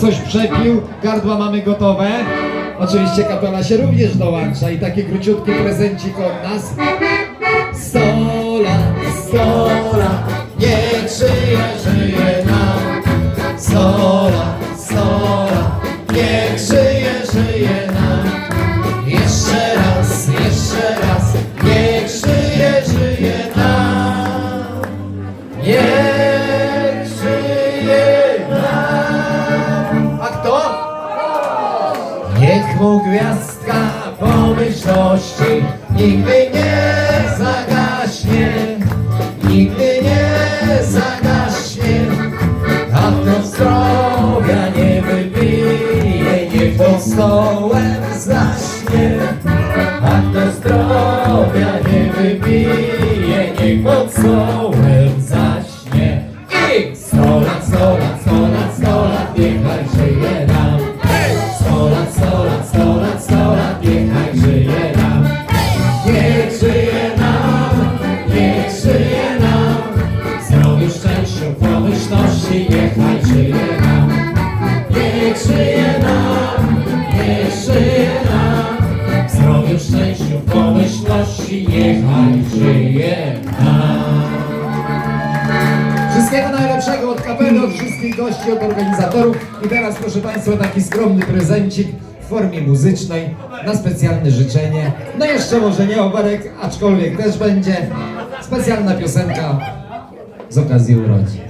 coś przepił, gardła mamy gotowe. Oczywiście kapela się również dołącza i taki króciutki prezencik od nas. Stola, stola, nie żyje, żyje nam. Stola. gwiazdka pomyślności. Nigdy najlepszego od kapeli, od wszystkich gości, od organizatorów. I teraz proszę Państwa taki skromny prezencik w formie muzycznej na specjalne życzenie. No jeszcze może nie oberek, aczkolwiek też będzie specjalna piosenka z okazji urodzin.